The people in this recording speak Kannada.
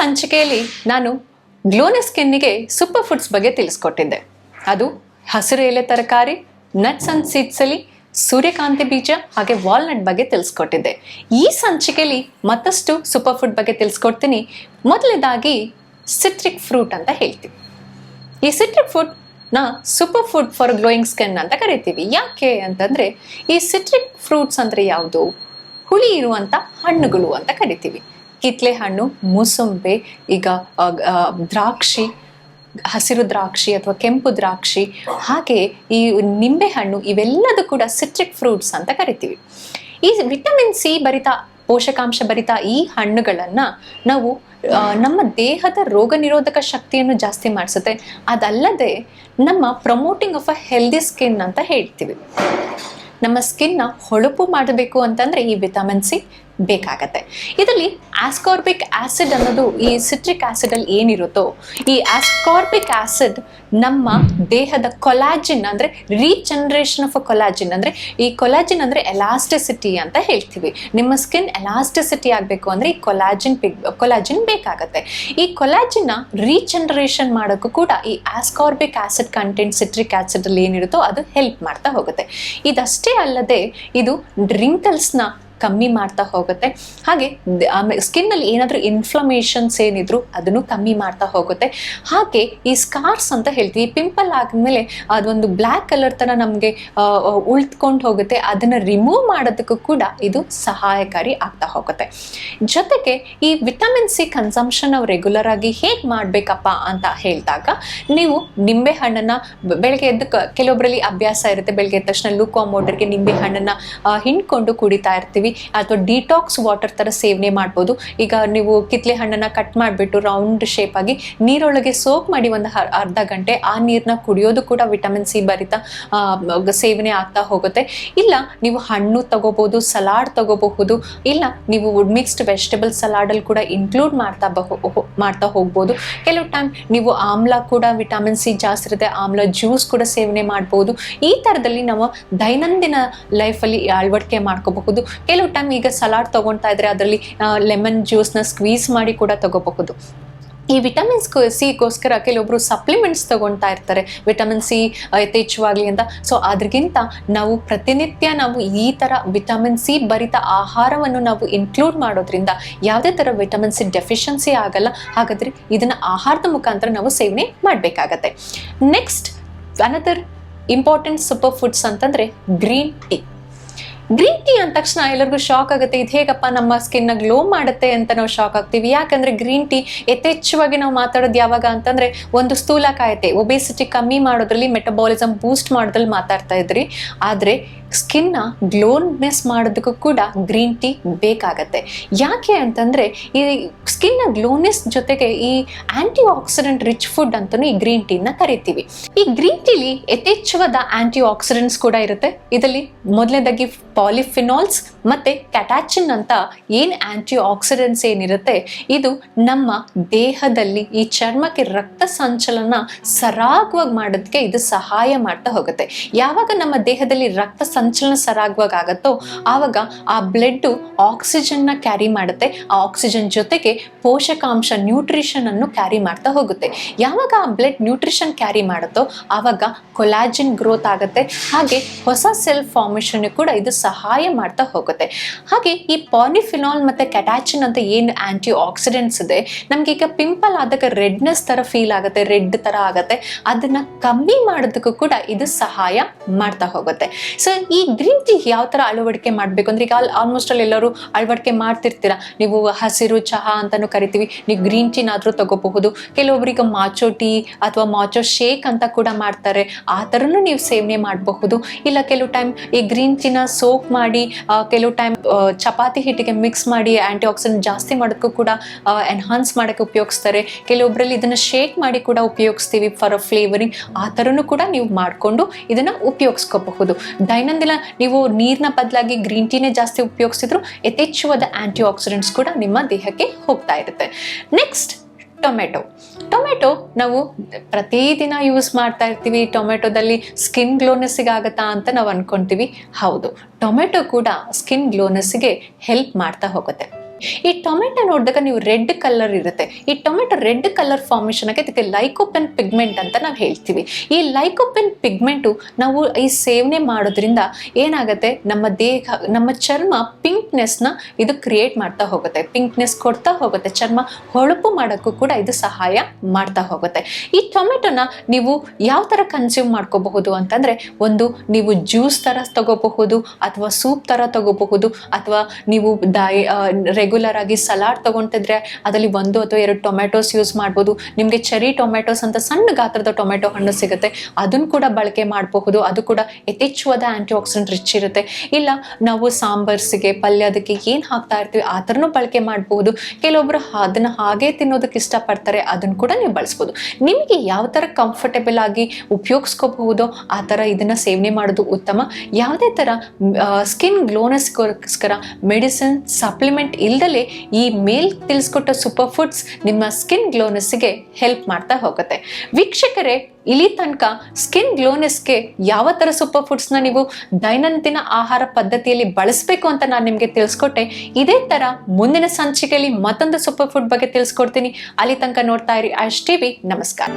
ಸಂಚಿಕೆಯಲ್ಲಿ ನಾನು ಗ್ಲೋನೆ ಸ್ಕಿನ್ನಿಗೆ ಸೂಪರ್ ಫುಡ್ಸ್ ಬಗ್ಗೆ ತಿಳಿಸ್ಕೊಟ್ಟಿದ್ದೆ. ಅದು ಹಸಿರು ಎಲೆ ತರಕಾರಿ ನಟ್ಸ್ ಅಂಡ್ ಸೀಡ್ಸಲ್ಲಿ ಸೂರ್ಯಕಾಂತಿ ಬೀಜ ಹಾಗೆ ವಾಲ್ನಟ್ ಬಗ್ಗೆ ತಿಳಿಸ್ಕೊಟ್ಟಿದ್ದೆ. ಈ ಸಂಚಿಕೆಯಲ್ಲಿ ಮತ್ತಷ್ಟು ಸೂಪರ್ ಫುಡ್ ಬಗ್ಗೆ ತಿಳಿಸ್ಕೊಡ್ತೀನಿ. ಮೊದಲನೇದಾಗಿ ಸಿಟ್ರಿಕ್ ಫ್ರೂಟ್ ಅಂತ ಹೇಳ್ತೀವಿ. ಈ ಸಿಟ್ರಿಕ್ ಫುಡ್ನ super food for glowing skin ಅಂತ ಕರಿತೀವಿ. ಯಾಕೆ ಅಂತಂದ್ರೆ ಈ ಸಿಟ್ರಿಕ್ ಫ್ರೂಟ್ಸ್ ಅಂದ್ರೆ ಯಾವುದು? ಹುಳಿ ಇರುವಂತ ಹಣ್ಣುಗಳು ಅಂತ ಕರಿತೀವಿ. ಕಿತ್ಲೆ ಹಣ್ಣು, ಮೂಸಂಬೆ, ಈಗ ದ್ರಾಕ್ಷಿ, ಹಸಿರು ದ್ರಾಕ್ಷಿ ಅಥವಾ ಕೆಂಪು ದ್ರಾಕ್ಷಿ, ಹಾಗೆ ಈ ನಿಂಬೆ ಹಣ್ಣು ಇವೆಲ್ಲದೂ ಕೂಡ ಸಿಟ್ರಿಕ್ ಫ್ರೂಟ್ಸ್ ಅಂತ ಕರಿತೀವಿ. ಈ ವಿಟಮಿನ್ ಸಿ ಭರಿತ, ಪೋಷಕಾಂಶ ಭರಿತ ಈ ಹಣ್ಣುಗಳನ್ನ ನಾವು ನಮ್ಮ ದೇಹದ ರೋಗ ನಿರೋಧಕ ಶಕ್ತಿಯನ್ನು ಜಾಸ್ತಿ ಮಾಡಿಸುತ್ತೆ. ಅದಲ್ಲದೆ ನಮ್ಮ promoting of a healthy skin ಅಂತ ಹೇಳ್ತೀವಿ. ನಮ್ಮ ಸ್ಕಿನ್ನ ಹೊಳಪು ಮಾಡಬೇಕು ಅಂತಂದ್ರೆ ಈ ವಿಟಮಿನ್ ಸಿ ಬೇಕಾಗತ್ತೆ. ಇದರಲ್ಲಿ ಆಸ್ಕಾರ್ಬಿಕ್ ಆಸಿಡ್ ಅನ್ನೋದು ಈ ಸಿಟ್ರಿಕ್ ಆಸಿಡ್ ಅಲ್ಲಿ ಏನಿರುತ್ತೋ, ಈ ಆಸ್ಕಾರ್ಬಿಕ್ ಆಸಿಡ್ ನಮ್ಮ ದೇಹದ ಕೊಲಾಜಿನ್ ಅಂದ್ರೆ ರೀಜನರೇಷನ್ ಆಫ್ ಕೊಲಾಜಿನ್ ಅಂದ್ರೆ, ಈ ಕೊಲಾಜಿನ್ ಅಂದ್ರೆ ಎಲಾಸ್ಟಿಸಿಟಿ ಅಂತ ಹೇಳ್ತೀವಿ. ನಿಮ್ಮ ಸ್ಕಿನ್ ಎಲಾಸ್ಟಿಸಿಟಿ ಆಗಬೇಕು ಅಂದ್ರೆ ಈ ಕೊಲಾಜಿನ್ ಕೊಲಾಜಿನ್ ಬೇಕಾಗತ್ತೆ. ಈ ಕೊಲಾಜಿನ್ ರೀಜನರೇಷನ್ ಮಾಡೋಕ್ಕೂ ಕೂಡ ಈ ascorbic acid content citric acid ಅಲ್ಲಿ ಏನಿರುತ್ತೋ ಅದು ಹೆಲ್ಪ್ ಮಾಡ್ತಾ ಹೋಗುತ್ತೆ. ಇದಷ್ಟೇ ಅಲ್ಲದೆ ಇದು ನ ಕಮ್ಮಿ ಮಾಡ್ತಾ ಹೋಗುತ್ತೆ. ಹಾಗೆ ಸ್ಕಿನ್ ಸ್ಕಿನ್ನಲ್ಲಿ ಏನಾದರೂ ಇನ್ಫ್ಲಮೇಷನ್ಸ್ ಏನಿದ್ರು ಅದನ್ನು ಕಮ್ಮಿ ಮಾಡ್ತಾ ಹೋಗುತ್ತೆ. ಹಾಗೆ, ಈ ಸ್ಕಾರ್ಸ್ ಅಂತ ಹೇಳ್ತೀವಿ ಪಿಂಪಲ್ ಆದಮೇಲೆ ಅದೊಂದು ಬ್ಲ್ಯಾಕ್ ಕಲರ್ ಥರ ನಮಗೆ ಉಳ್ತ್ಕೊಂಡು ಹೋಗುತ್ತೆ. ಅದನ್ನು ರಿಮೂವ್ ಮಾಡೋದಕ್ಕೂ ಕೂಡ ಇದು ಸಹಾಯಕಾರಿ ಆಗ್ತಾ ಹೋಗುತ್ತೆ. ಜೊತೆಗೆ, ಈ ವಿಟಮಿನ್ ಸಿ ಕನ್ಸಂಪ್ಷನ್ ನಾವು ರೆಗ್ಯುಲರ್ ಆಗಿ ಹೇಗೆ ಮಾಡಬೇಕಪ್ಪ ಅಂತ ಹೇಳಿದಾಗ, ನೀವು ನಿಂಬೆ ಹಣ್ಣನ್ನು ಬೆಳಗ್ಗೆ ಎದ್ದು ಕೆಲವೊಬ್ಬರಲ್ಲಿ ಅಭ್ಯಾಸ ಇರುತ್ತೆ. ಬೆಳಗ್ಗೆ ಎದ್ದ ತಕ್ಷಣ ಲೂಕೋ ಮೋಟರ್ಗೆ ನಿಂಬೆ ಹಣ್ಣನ್ನು ಹಿಂಡ್ಕೊಂಡು ಕುಡಿತಾ ಇರ್ತೀವಿ. ಅಥವಾ ಡಿಟಾಕ್ಸ್ ವಾಟರ್ ಥರ ಸೇವನೆ ಮಾಡ್ಬೋದು. ಈಗ ನೀವು ಕಿತ್ಲೆ ಹಣ್ಣನ್ನು ಕಟ್ ಮಾಡಿಬಿಟ್ಟು ರೌಂಡ್ ಆಗಿ ನೀರೊಳಗೆ ಸೋಕ್ ಮಾಡಿ ಒಂದು ಅರ್ಧ ಗಂಟೆ ಆ ನೀರನ್ನ ಕುಡಿಯೋದು ಕೂಡ ವಿಟಮಿನ್ ಸಿ ಭರಿತ ಸೇವನೆ ಆಗ್ತಾ ಹೋಗುತ್ತೆ. ಇಲ್ಲ, ನೀವು ಹಣ್ಣು ತಗೋಬಹುದು ಸಲಾಡ್ ತಗೋಬಹುದು. ಇಲ್ಲ, ನೀವು ಮಿಕ್ಸ್ಡ್ ವೆಜಿಟೇಬಲ್ ಸಲಾಡಲ್ಲಿ ಕೂಡ ಇನ್ಕ್ಲೂಡ್ ಮಾಡ್ತಾ ಬಹು ಮಾಡ್ತಾ ಹೋಗ್ಬೋದು. ಕೆಲವು ಟೈಮ್ ನೀವು ಆಮ್ಲ ಕೂಡ ವಿಟಮಿನ್ ಸಿ ಜಾಸ್ತಿ ಇರುತ್ತೆ, ಆಮ್ಲ ಜ್ಯೂಸ್ ಕೂಡ ಸೇವನೆ ಮಾಡ್ಬೋದು. ಈ ಥರದಲ್ಲಿ ನಾವು ದೈನಂದಿನ ಲೈಫಲ್ಲಿ ಅಳವಡಿಕೆ ಮಾಡ್ಕೋಬಹುದು. ಕೆಲವು ಟೈಮ್ ಈಗ ಸಲಾಡ್ ತಗೊಳ್ತಾ ಇದ್ರೆ ಅದರಲ್ಲಿ ಲೆಮನ್ ಜ್ಯೂಸ್ನ ಸ್ಕ್ವೀಸ್ ಮಾಡಿ ಕೂಡ ತಗೋಬಹುದು. ಈ ವಿಟಮಿನ್ಸ್ ಸಿಗೋಸ್ಕರ ಕೆಲವೊಬ್ರು ಸಪ್ಲಿಮೆಂಟ್ಸ್ ತಗೊಳ್ತಾ ಇರ್ತಾರೆ. ವಿಟಮಿನ್ ಸಿ ಯಥೇಚ್ಛವಾಗಲಿ ಅಂತ. ಸೊ ಅದ್ರಗಿಂತ ನಾವು ಪ್ರತಿನಿತ್ಯ ನಾವು ಈ ಥರ ವಿಟಮಿನ್ ಸಿ ಭರಿತ ಆಹಾರವನ್ನು ನಾವು ಇನ್ಕ್ಲೂಡ್ ಮಾಡೋದ್ರಿಂದ ಯಾವುದೇ ಥರ ವಿಟಮಿನ್ ಸಿ ಡೆಫಿಷಿಯನ್ಸಿ ಆಗಲ್ಲ. ಹಾಗಾದ್ರೆ ಇದನ್ನ ಆಹಾರದ ಮುಖಾಂತರ ನಾವು ಸೇವನೆ ಮಾಡಬೇಕಾಗತ್ತೆ. Next another important super foods ಅಂತಂದ್ರೆ ಗ್ರೀನ್ ಟೀ ಗ್ರೀನ್ ಟೀ ಅಂದ ತಕ್ಷಣ ಎಲ್ಲರಿಗೂ ಶಾಕ್ ಆಗುತ್ತೆ. ಇದು ಹೇಗಪ್ಪ ನಮ್ಮ ಸ್ಕಿನ್ನ ಗ್ಲೋ ಮಾಡುತ್ತೆ ಅಂತ ನಾವು ಶಾಕ್ ಆಗ್ತೀವಿ. ಯಾಕಂದ್ರೆ ಗ್ರೀನ್ ಟೀ ಯಥೇಚ್ಛವಾಗಿ ನಾವು ಮಾತಾಡೋದು ಯಾವಾಗ ಅಂತಂದ್ರೆ ಒಂದು ಸ್ಥೂಲಕಾಯತೆ ಒಬೇಸಿಟಿ ಕಮ್ಮಿ ಮಾಡೋದ್ರಲ್ಲಿ ಮೆಟಬಾಲಿಸಮ್ ಬೂಸ್ಟ್ ಮಾಡೋದ್ರಲ್ಲಿ ಮಾತಾಡ್ತಾ ಇದ್ರಿ. ಆದ್ರೆ ಸ್ಕಿನ್ನ ಗ್ಲೋನೆಸ್ ಮಾಡೋದಕ್ಕೂ ಕೂಡ ಗ್ರೀನ್ ಟೀ ಬೇಕಾಗತ್ತೆ. ಯಾಕೆ ಅಂತಂದ್ರೆ ಈ ಸ್ಕಿನ್ನ ಗ್ಲೋನೆಸ್ ಜೊತೆಗೆ ಈ ಆಂಟಿ ಆಕ್ಸಿಡೆಂಟ್ ರಿಚ್ ಫುಡ್ ಅಂತಲೂ ಈ ಗ್ರೀನ್ ಟೀನ ಕರಿತೀವಿ. ಈ ಗ್ರೀನ್ ಟೀಲಿ ಯಥೇಚ್ಛವಾದ ಆಂಟಿ ಆಕ್ಸಿಡೆಂಟ್ಸ್ ಕೂಡ ಇರುತ್ತೆ. ಇದರಲ್ಲಿ ಮೊದಲನೇದಾಗಿ ಪಾಲಿಫಿನಾಲ್ಸ್ ಮತ್ತೆ ಕ್ಯಾಟಾಚಿನ್ ಅಂತ ಏನ್ ಆ್ಯಂಟಿ ಆಕ್ಸಿಡೆಂಟ್ಸ್ ಏನಿರುತ್ತೆ, ಇದು ನಮ್ಮ ದೇಹದಲ್ಲಿ ಈ ಚರ್ಮಕ್ಕೆ ರಕ್ತ ಸಂಚಲನ ಸರಾಗವಾಗಿ ಮಾಡೋದಕ್ಕೆ ಇದು ಸಹಾಯ ಮಾಡ್ತಾ ಹೋಗುತ್ತೆ. ಯಾವಾಗ ನಮ್ಮ ದೇಹದಲ್ಲಿ ರಕ್ತ ಸಂಚಲನ ಸರಾಗವಾಗಿ ಆಗುತ್ತೋ, ಆವಾಗ ಆ ಬ್ಲಡ್ ಆಕ್ಸಿಜನ್ನ ಕ್ಯಾರಿ ಮಾಡುತ್ತೆ. ಆ ಆಕ್ಸಿಜನ್ ಜೊತೆಗೆ ಪೋಷಕಾಂಶ ನ್ಯೂಟ್ರಿಷನ್ ಅನ್ನು ಕ್ಯಾರಿ ಮಾಡ್ತಾ ಹೋಗುತ್ತೆ. ಯಾವಾಗ ಆ ಬ್ಲಡ್ ನ್ಯೂಟ್ರಿಷನ್ ಕ್ಯಾರಿ ಮಾಡುತ್ತೋ, ಆವಾಗ ಕೊಲಾಜಿನ್ ಗ್ರೋತ್ ಆಗುತ್ತೆ. ಹಾಗೆ ಹೊಸ ಸೆಲ್ ಫಾರ್ಮೇಷನ್ ಕೂಡ ಇದು ಸಹಾಯ ಮಾಡ್ತಾ ಹೋಗುತ್ತೆ. ಹಾಗೆ ಈ ಪಾಲಿಫಿನಾಲ್ ಮತ್ತೆ ಕ್ಯಾಟಾಚಿನ್ ಅಂತ ಏನು ಆಂಟಿ ಆಕ್ಸಿಡೆಂಟ್ಸ್ ಇದೆ, ನಮ್ಗೆ ಈಗ ಪಿಂಪಲ್ ಆದಾಗ ರೆಡ್ನೆಸ್ ತರ ಫೀಲ್ ಆಗುತ್ತೆ ರೆಡ್ ತರ ಆಗುತ್ತೆ. ಅದನ್ನ ಕಮ್ಮಿ ಮಾಡೋದಕ್ಕೂ ಕೂಡ ಇದು ಸಹಾಯ ಮಾಡ್ತಾ ಹೋಗುತ್ತೆ. ಸೊ ಈ ಗ್ರೀನ್ ಟೀ ಯಾವ ತರ ಅಳವಡಿಕೆ ಮಾಡಬೇಕು ಅಂದ್ರೆ ಈಗ ಆಲ್ಮೋಸ್ಟ್ ಅಲ್ಲಿ ಎಲ್ಲರೂ ಅಳವಡಿಕೆ ಮಾಡ್ತಿರ್ತೀರ. ನೀವು ಹಸಿರು ಚಹಾ ಅಂತಾನು ಕರಿತೀವಿ, ನೀವು ಗ್ರೀನ್ ಟೀನಾದ್ರೂ ತಗೋಬಹುದು. ಕೆಲವೊಬ್ಬರಿಗೆ ಮಾಚೋ ಟೀ ಅಥವಾ ಮಾಚೋ ಶೇಕ್ ಅಂತ ಕೂಡ ಮಾಡ್ತಾರೆ. ಆ ಥರನೂ ನೀವು ಸೇವನೆ ಮಾಡಬಹುದು. ಇಲ್ಲ, ಕೆಲವು ಟೈಮ್ ಈ ಗ್ರೀನ್ ಟೀನ ಸೋಕ್ ಮಾಡಿ ಕೆಲವು ಟೈಮ್ ಚಪಾತಿ ಹಿಟ್ಟಿಗೆ ಮಿಕ್ಸ್ ಮಾಡಿ ಆಂಟಿ ಆಕ್ಸಿಡೆಂಟ್ ಜಾಸ್ತಿ ಮಾಡೋಕ್ಕೂ ಕೂಡ ಎನ್ಹಾನ್ಸ್ ಮಾಡೋಕ್ಕೆ ಉಪಯೋಗಿಸ್ತಾರೆ. ಕೆಲವೊಬ್ಬರಲ್ಲಿ ಇದನ್ನು ಶೇಕ್ ಮಾಡಿ ಕೂಡ ಉಪಯೋಗಿಸ್ತೀವಿ ಫಾರ್ ಅ ಫ್ಲೇವರಿಂಗ್ ಆ ಥರನೂ ಕೂಡ ನೀವು ಮಾಡಿಕೊಂಡು ಇದನ್ನು ಉಪಯೋಗಿಸ್ಕೋಬಹುದು. ದೈನಂದಿನ ನೀವು ನೀರಿನ ಬದಲಾಗಿ ಗ್ರೀನ್ ಟೀನೇ ಜಾಸ್ತಿ ಉಪಯೋಗಿಸಿದ್ರು ಯಥೇಚ್ಛವಾದ ಆಂಟಿ ಆಕ್ಸಿಡೆಂಟ್ಸ್ ಕೂಡ ನಿಮ್ಮ ದೇಹಕ್ಕೆ ಹೋಗ್ತಾ ಇರುತ್ತೆ. Next tomato. ಟೊಮೆಟೊ ನಾವು ಪ್ರತಿದಿನ ಯೂಸ್ ಮಾಡ್ತಾ ಇರ್ತೀವಿ. ಟೊಮೆಟೊದಲ್ಲಿ ಸ್ಕಿನ್ ಗ್ಲೋನೆಸ್ಸಿಗೆ ಆಗುತ್ತಾ ಅಂತ ನಾವು ಅನ್ಕೊಂತೀವಿ. ಹೌದು. ಟೊಮೆಟೊ ಕೂಡ ಸ್ಕಿನ್ ಗ್ಲೋನೆಸ್ಸಿಗೆ ಹೆಲ್ಪ್ ಮಾಡ್ತಾ ಹೋಗುತ್ತೆ. ಈ ಟೊಮೆಟೊ ನೋಡಿದಾಗ ನೀವು ರೆಡ್ ಕಲರ್ ಇರುತ್ತೆ. ಈ ಟೊಮೆಟೊ ರೆಡ್ ಕಲರ್ ಫಾರ್ಮೇಷನ್ ಆಗಿ ಇದಕ್ಕೆ ಲೈಕೋಪೆನ್ ಪಿಗ್ಮೆಂಟ್ ಅಂತ ನಾವು ಹೇಳ್ತೀವಿ. ಈ ಲೈಕೋಪೆನ್ ಪಿಗ್ಮೆಂಟು ನಾವು ಈ ಸೇವನೆ ಮಾಡೋದ್ರಿಂದ ಏನಾಗುತ್ತೆ? ನಮ್ಮ ದೇಹ, ನಮ್ಮ ಚರ್ಮ ಪಿಂಕ್ನೆಸ್ನ ಇದು ಕ್ರಿಯೇಟ್ ಮಾಡ್ತಾ ಹೋಗುತ್ತೆ. ಪಿಂಕ್ನೆಸ್ ಕೊಡ್ತಾ ಹೋಗುತ್ತೆ. ಚರ್ಮ ಹೊಳಪು ಮಾಡೋಕ್ಕೂ ಕೂಡ ಇದು ಸಹಾಯ ಮಾಡ್ತಾ ಹೋಗುತ್ತೆ. ಈ ಟೊಮೆಟೊನ ನೀವು ಯಾವ ಥರ ಕನ್ಸ್ಯೂಮ್ ಮಾಡ್ಕೋಬಹುದು ಅಂತಂದರೆ, ಒಂದು ನೀವು ಜ್ಯೂಸ್ ಥರ ತಗೋಬಹುದು ಅಥವಾ ಸೂಪ್ ಥರ ತಗೋಬಹುದು ಅಥವಾ ನೀವು ಡೈ ರೆಗ್ಯುಲರ್ ಆಗಿ ಸಲಾಡ್ ತಗೊಂತಿದ್ರೆ ಅದರಲ್ಲಿ ಒಂದು ಅಥವಾ ಎರಡು ಟೊಮೆಟೊಸ್ ಯೂಸ್ ಮಾಡ್ಬೋದು. ನಿಮಗೆ ಚೆರಿ ಟೊಮೆಟೊಸ್ ಅಂತ ಸಣ್ಣ ಗಾತ್ರದ ಟೊಮೆಟೊ ಹಣ್ಣು ಸಿಗುತ್ತೆ. ಅದನ್ನು ಕೂಡ ಬಳಕೆ ಮಾಡಬಹುದು. ಅದು ಕೂಡ ಯಥೇಚ್ಛವಾದ ಆ್ಯಂಟಿ ಆಕ್ಸಿಡೆಂಟ್ ರಿಚ್ ಇರುತ್ತೆ. ಇಲ್ಲ, ನಾವು ಸಾಂಬಾರ್ಸಿಗೆ ಪಲ್ಯ ಅದಕ್ಕೆ ಏನು ಹಾಕ್ತಾ ಇರ್ತೀವಿ, ಆ ಥರನೂ ಬಳಕೆ ಮಾಡಬಹುದು. ಕೆಲವೊಬ್ಬರು ಅದನ್ನು ಹಾಗೆ ತಿನ್ನೋದಕ್ಕೆ ಇಷ್ಟಪಡ್ತಾರೆ, ಅದನ್ನು ಕೂಡ ನೀವು ಬಳಸ್ಬೋದು. ನಿಮಗೆ ಯಾವ ಥರ ಕಂಫರ್ಟೇಬಲ್ ಆಗಿ ಉಪಯೋಗಿಸ್ಕೋಬಹುದೋ, ಆ ಥರ ಇದನ್ನು ಸೇವನೆ ಮಾಡೋದು ಉತ್ತಮ. ಯಾವುದೇ ಥರ ಸ್ಕಿನ್ ಗ್ಲೋನೆಸ್ಗೋಸ್ಕರ ಮೆಡಿಸಿನ್ ಸಪ್ಲಿಮೆಂಟ್ ಇಲ್ದಲೇ ಈ ಮೇಲ್ ತಿಳಿಸ್ಕೊಟ್ಟ ಸೂಪರ್ ಫುಡ್ಸ್ ನಿಮ್ಮ ಸ್ಕಿನ್ ಗ್ಲೋನೆಸ್ಗೆ ಹೆಲ್ಪ್ ಮಾಡ್ತಾ ಹೋಗುತ್ತೆ. ವೀಕ್ಷಕರೇ, ಇಲ್ಲಿ ತನಕ ಸ್ಕಿನ್ ಗ್ಲೋನೆಸ್ಗೆ ಯಾವ ಥರ ಸೂಪರ್ ಫುಡ್ಸ್ನ ನೀವು ದೈನಂದಿನ ಆಹಾರ ಪದ್ಧತಿಯಲ್ಲಿ ಬಳಸಬೇಕು ಅಂತ ನಾನು ನಿಮಗೆ ತಿಳಿಸ್ಕೊಟ್ಟೆ, ಇದೇ ಥರ ಮುಂದಿನ ಸಂಚಿಕೆಯಲ್ಲಿ ಮತ್ತೊಂದು ಸೂಪರ್ ಫುಡ್ ಬಗ್ಗೆ ತಿಳಿಸ್ಕೊಡ್ತೀನಿ. ಅಲ್ಲಿ ತನಕ ನೋಡ್ತಾ ಇರಿ ಅಷ್ಟು ಟಿವಿ ನಮಸ್ಕಾರ.